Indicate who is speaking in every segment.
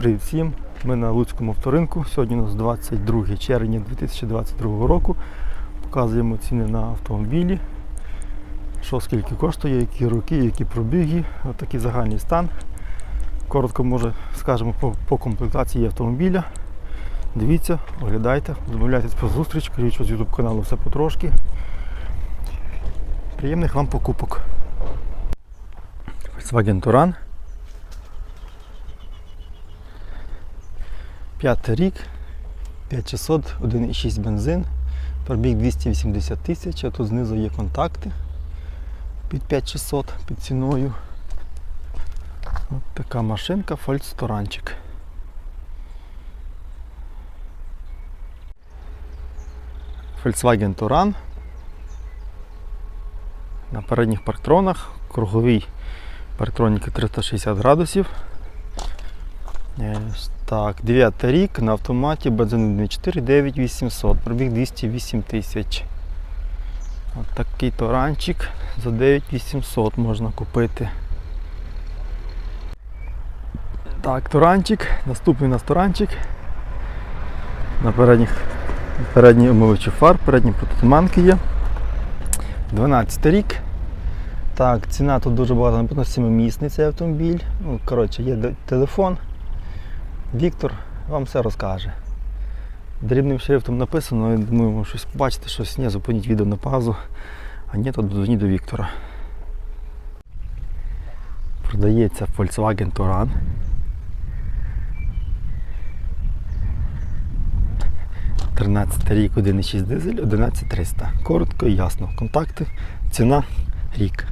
Speaker 1: Привіт всім! Ми на Луцькому авторинку. Сьогодні у нас 22 червня 2022 року. Показуємо ціни на автомобілі. Що скільки коштує, які роки, які пробіги, отакий загальний стан. Коротко може скажемо по, по комплектації автомобіля. Дивіться, оглядайте, замовляйтесь про зустріч, кажіть, що з YouTube каналу все потрошки. Приємних вам покупок. Volkswagen Touran. П'ятий рік, 5600, 1,6 бензин, пробіг 280 тисяч, а тут знизу є контакти під 5600 під ціною. От така машинка Фольксторанчик. Volkswagen Touran. На передніх парктронах, круговій парктроніки 360 градусів. Так, 9 рік на автоматі бензин 1.4 9800, пробіг 208 тисяч. От такий торанчик за 9800 можна купити. Так, торанчик, наступний у нас торанчик. На передніх передній омивачі фар, передні протитуманки є. 12 рік. Так, ціна тут дуже багато, напевно, 7-місний цей автомобіль. Ну, коротше, є телефон. Віктор вам все розкаже. Дрібним шрифтом написано, я думаю, щось побачите, щось ні, зупиніть відео на паузу, а ні, то дзвоніть до Віктора. Продається Volkswagen Touran. Тринадцятий рік 1,6 дизель, 11300. Коротко і ясно. Контакти, ціна, рік.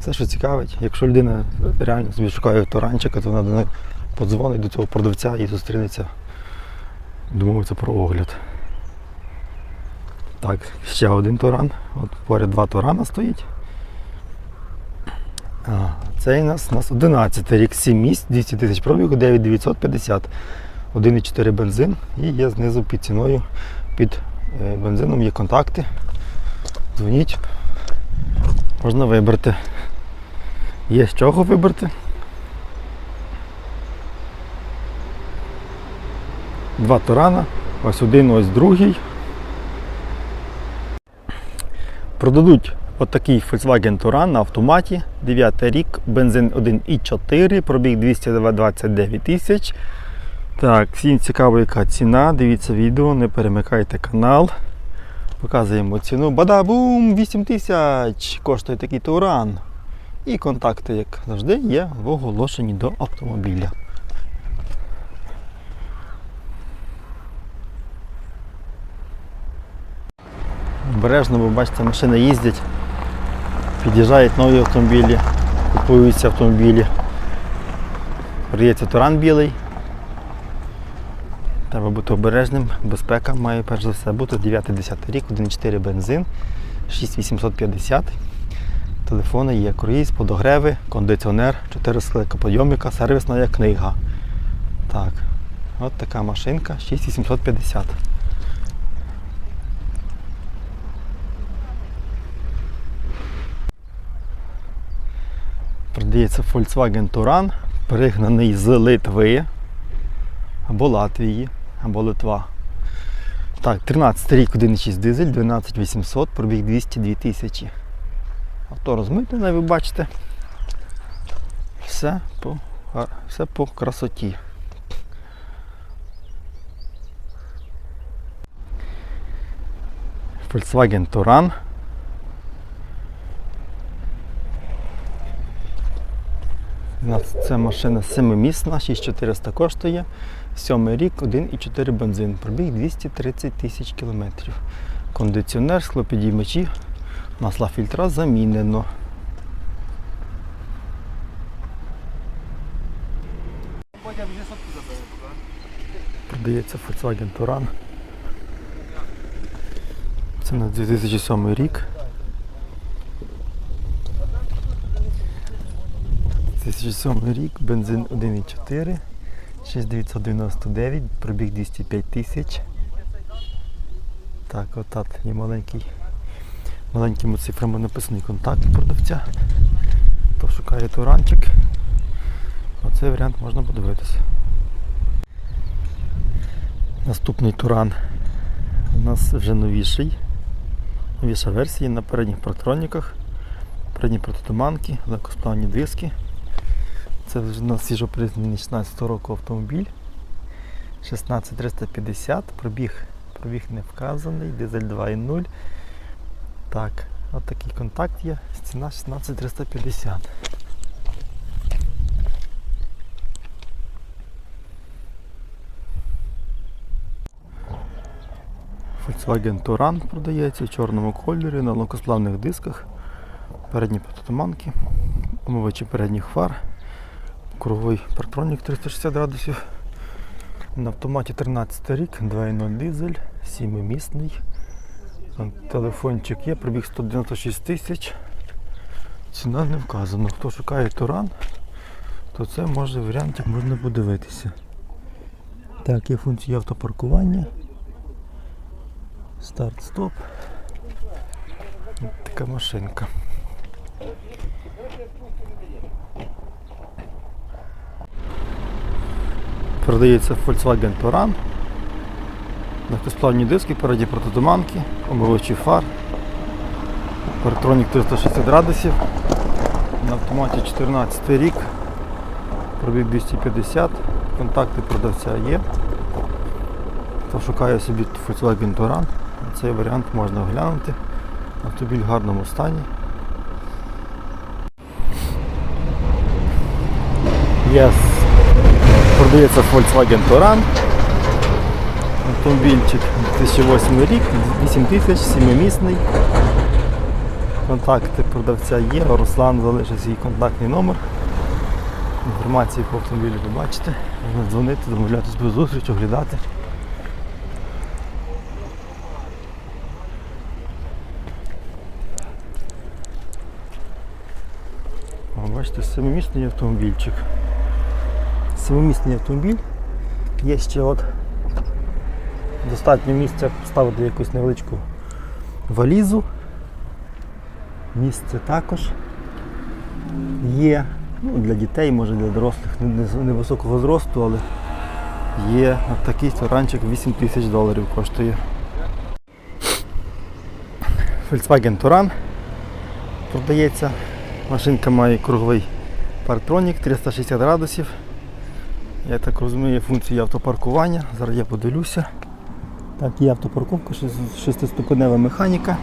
Speaker 1: Все, що цікавить, якщо людина реально собі шукає туранчика, то вона до подзвонить до цього продавця і зустрінеться, домовиться про огляд. Так, ще один туран. От поряд два турана стоїть. А, цей у нас, у нас 11 рік, 7 місць, 200 тисяч пробігу, 9950. 1,4 бензин і є знизу під ціною. Під е, бензином є контакти. Дзвоніть, можна вибрати. Є з чого вибрати. Два Турана, ось один, ось другий. Продадуть отакий Volkswagen Touran на автоматі. 9 рік, бензин 1,4, пробіг 229 тисяч. Так, всім цікаво, яка ціна. Дивіться відео, не перемикайте канал. Показуємо ціну. Бадабум! 8 тисяч коштує такий Туран. І контакти, як завжди, є в оголошенні до автомобіля. Обережно, бо бачите, машини їздять, під'їжджають нові автомобілі, купуються автомобілі. Продається туран білий. Треба бути обережним, безпека має перш за все бути 9-10 рік, 1.4 бензин, 6850. Телефони є круїз, подогреви, кондиціонер, 4 скликоподйомника, сервісна є книга. Так, от така машинка 6850. Продається Volkswagen Touran, пригнаний з Литви або Латвії, або Литва. Так, 13 рік 1,6 дизель, 12800, пробіг 202 тисячі. Авто розмитнене, ви бачите. Все по, все по красоті. Volkswagen Touran. У нас це машина 7-місна, 6400 коштує. Сьомий рік, 1,4 бензин. Пробіг 230 тисяч кілометрів. Кондиціонер, склопідіймачі, масла фільтра замінено. Продається Volkswagen Touran. Це на 2007 рік. 2007 рік, бензин 1,4, 6999, пробіг 205 тисяч. Так, отак є маленький, маленькими цифрами написаний контакт продавця. Хто шукає туранчик, оцей варіант можна подивитися. Наступний Туран у нас вже новіший. Новіша версія на передніх протроніках, передні протитуманки, легкосплавні диски. Це вже у нас свіжопризнаний 16 року автомобіль. 16350, пробіг, пробіг не вказаний, дизель 2.0. Так, от такий контакт є, ціна 16350. Volkswagen Touran продається в чорному кольорі на легкосплавних дисках, передні протитуманки, омивачі передніх фар, круговий партронік 360 градусів. На автоматі 13 рік, 2.0 дизель, 7-місний. Телефончик є, пробіг 196 тисяч. Ціна не вказана. Хто шукає Туран, то це може варіантик можна подивитися. Так, є функція автопаркування. Старт-стоп. Така машинка. Продається Volkswagen Touran. Легкосплавні диски, передні протитуманки, омивачі фар, парктронік 360 градусів. На автоматі 14 рік, пробіг 250, контакти продавця є. Хто шукає собі Volkswagen Touran, цей варіант можна оглянути. Автомобіль в гарному стані. Yes. Продається Volkswagen Touran. Автомобільчик 2008 рік, 8 тисяч, 7-місний. Контакти продавця є, Руслан залишив свій контактний номер. Інформацію по автомобілю ви бачите. Можна дзвонити, домовлятися про зустріч, оглядати. Бачите, семимісний автомобільчик. Семимісний автомобіль. Є ще от достатньо місця поставити якусь невеличку валізу. Місце також є. Ну, для дітей, може для дорослих не- невисокого зросту, але є такий таранчик 8 тисяч доларів коштує. Volkswagen Touran продається. Машинка має круговий парктронік 360 градусів. Я так розумію, функція автопаркування. Зараз я подивлюся. Так, є автопарковка, шест- шестиступенева механіка.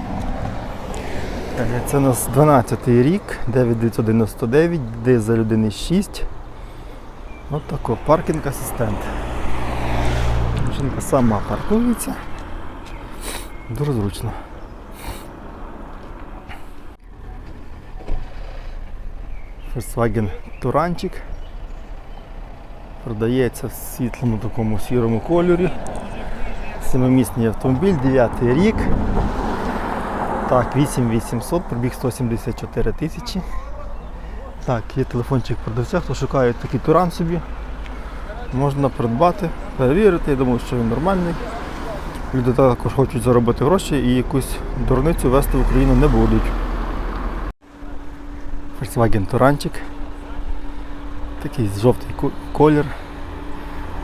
Speaker 1: Е, Це у нас 12 рік, 9999, дизель 1.6. Ось тако, паркінг асистент. Машинка сама паркується. Дуже зручно. Volkswagen Туранчик. Продається в світлому такому сірому кольорі. Семимісний автомобіль, 9 рік. Так, 8800, пробіг 174 тисячі. Так, є телефончик продавця, хто шукає такий туран собі. Можна придбати, перевірити, я думаю, що він нормальний. Люди також хочуть заробити гроші і якусь дурницю вести в Україну не будуть. Volkswagen Туранчик. Такий жовтий колір.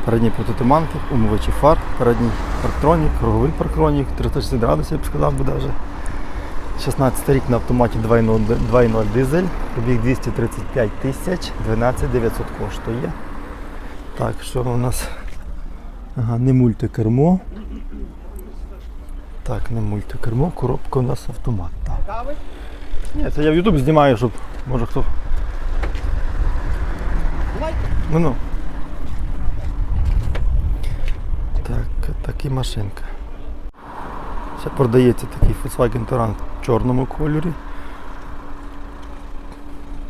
Speaker 1: Передні протитуманки, умивачі фар, передній парктронік, круговий парктронік, 360 градусів, я б сказав би навіть. 16 рік на автоматі 2.0 2.0 дизель, пробіг 235 тисяч, 12 900 коштує. Так, що у нас? Ага, не мультикермо. Так, не мультикермо, коробка у нас автомат. Так. Ні, це я в YouTube знімаю, щоб може хто. Ну ну. Так, так і машинка. Ще продається такий Volkswagen Touran в чорному кольорі.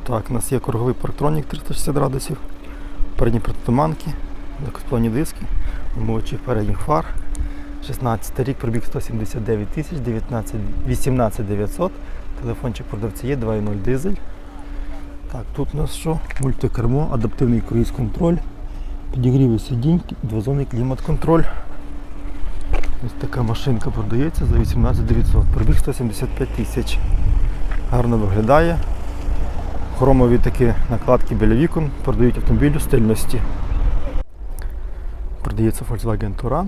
Speaker 1: Так, у нас є круговий парктронік 360 градусів, передні протитуманки, легкосплавні диски, омивачі передніх фар. 16 рік, пробіг 179 тисяч, 19, 18 900. Телефончик продавця є, 2.0 дизель. Так, тут у нас що? Мультикермо, адаптивний круїз-контроль, підігріви сидінь, двозонний клімат-контроль. Ось така машинка продається за 18 900. Пробіг 175 тисяч. Гарно виглядає. Хромові такі накладки біля вікон продають автомобілю стильності. Продається Volkswagen Touran.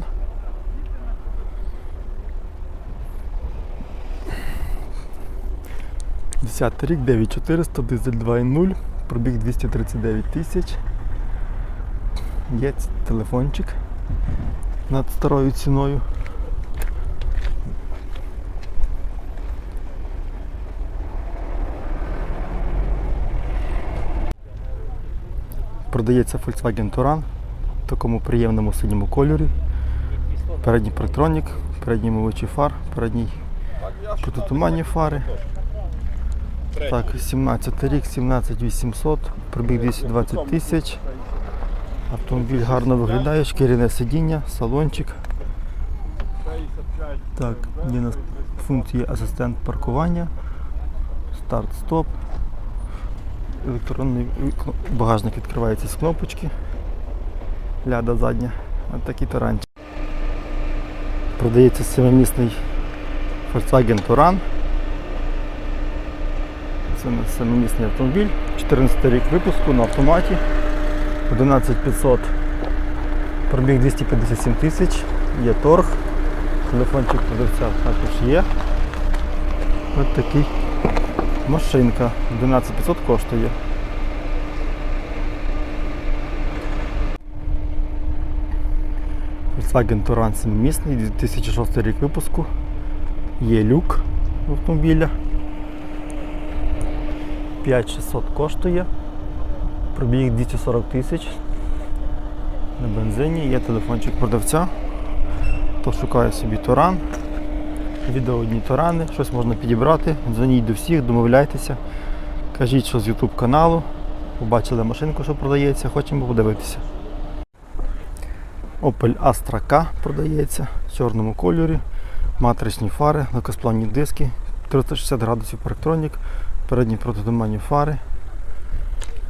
Speaker 1: 10 рік, 9400, дизель 2.0, пробіг 239 тисяч. Є телефончик над старою ціною. Продається Volkswagen Touran в такому приємному синьому кольорі. Передній парктронік, передній мовичий фар, передній протитуманні фари. Так, 17 рік, 17800, пробіг 220 тисяч. Автомобіль гарно виглядає, шкіряне сидіння, салончик. Так, є у функції асистент паркування, старт-стоп. Електронний багажник відкривається з кнопочки. Ляда задня. Ось такий таранчик. Продається семимісний Volkswagen Touran. Це у нас семимісний автомобіль. 14 рік випуску на автоматі. 11500. Пробіг 257 тисяч. Є торг. Телефончик продавця також є. Ось такий машинка. 11500 коштує. Volkswagen Touran 7-місний, 2006 рік випуску. Є люк автомобіля. 5600 коштує. Пробіг 240 тисяч. На бензині є телефончик продавця. Хто шукає собі Туран, відео одні Турани, щось можна підібрати. Дзвоніть до всіх, домовляйтеся. Кажіть, що з YouTube каналу. Побачили машинку, що продається, хочемо подивитися. Opel Astra K продається в чорному кольорі, матричні фари, легкосплавні диски, 360 градусів парктронік, передні протитуманні фари.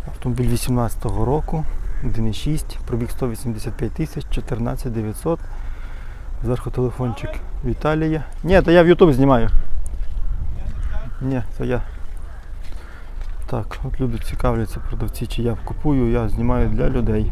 Speaker 1: Автомобіль 18 року, 1.6, пробіг 185 тисяч, 14 900. Зверху телефончик Віталія. Ні, то я в YouTube знімаю. Ні, це я. Так, от люди цікавляться продавці, чи я купую, я знімаю для людей.